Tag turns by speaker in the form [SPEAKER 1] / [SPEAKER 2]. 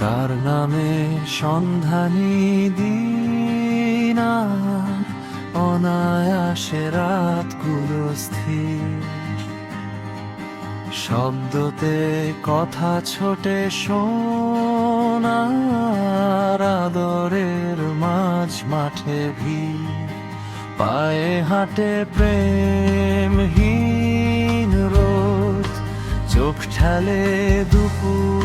[SPEAKER 1] কার নামে সন্ধানী দিনা অনায়াসে রাতগুলো স্থির শব্দতে কথা ছোটে সোনার আদরের মাঝ মাঠে ভিড়। পায়ে হাঁটে প্রেমহীন রোদ, চোখ ঠালে দুপুর